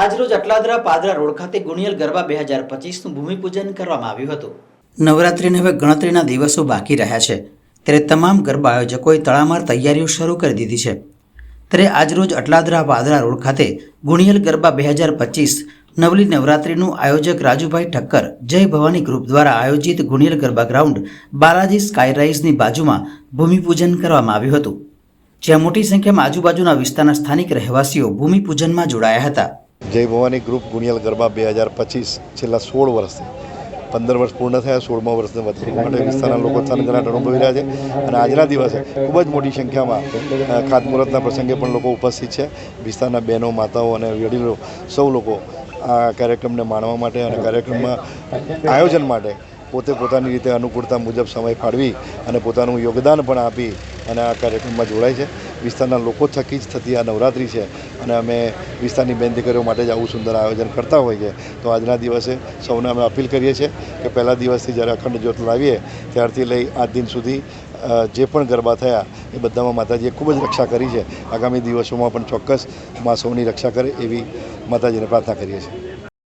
આજરોજ અટલાદરા પાદરા રોડ ખાતે ગુણિયલ ગરબા બે હજાર પચીસનું ભૂમિપૂજન કરવામાં આવ્યું હતું. નવરાત્રિને હવે ગણતરીના દિવસો બાકી રહ્યા છે. ત્યારે તમામ ગરબા આયોજકોએ તળામાર તૈયારીઓ શરૂ કરી દીધી છે. ત્યારે આજરોજ અટલાદરા પાદરા રોડ ખાતે ગુણિયલ ગરબા બે હજાર પચીસ નવલી નવરાત્રિનું આયોજક રાજુભાઈ ઠક્કર જય ભવાની ગ્રુપ દ્વારા આયોજિત ગુણિયલ ગરબા ગ્રાઉન્ડ બાલાજી સ્કાયરાઇઝની બાજુમાં ભૂમિપૂજન કરવામાં આવ્યું હતું. જ્યાં મોટી સંખ્યામાં આજુબાજુના વિસ્તારના સ્થાનિક રહેવાસીઓ ભૂમિપૂજનમાં જોડાયા હતા. જય ભવાની ગ્રુપ ગુણિયલ ગરબા બે હજાર પચીસ છેલ્લા સોળ વર્ષથી. પંદર વર્ષ પૂર્ણ થયા, સોળમા વર્ષને વધુ માટે વિસ્તારના લોકો થનગનાટ અનુભવી રહ્યા છે. અને આજના દિવસે ખૂબ જ મોટી સંખ્યામાં ખાતમુહૂર્તના પ્રસંગે પણ લોકો ઉપસ્થિત છે. વિસ્તારના બહેનો, માતાઓ અને વડીલો સૌ લોકો આ કાર્યક્રમને માણવા માટે અને કાર્યક્રમમાં આયોજન માટે પોતે પોતાની રીતે અનુકૂળતા મુજબ સમય ફાળવી અને પોતાનું યોગદાન પણ આપી અને આ કાર્યક્રમમાં જોડાય છે. વિસ્તારના લોકો થકી જ થતી આ નવરાત્રિ છે. અને અમે વિસ્તારની બેન દીકરીઓ માટે જ આવું સુંદર આયોજન કરતા હોઈએ. તો આજના દિવસે સૌને અમે અપીલ કરીએ છીએ કે પહેલા દિવસથી જ્યારે અખંડ જ્યોત લાવીએ, ત્યારથી લઈ આજ દિન સુધી જે પણ ગરબા થયા, એ બધામાં માતાજીએ ખૂબ જ રક્ષા કરી છે. આગામી દિવસોમાં પણ ચોક્કસ મા સૌની રક્ષા કરે એવી માતાજીને પ્રાર્થના કરીએ છીએ.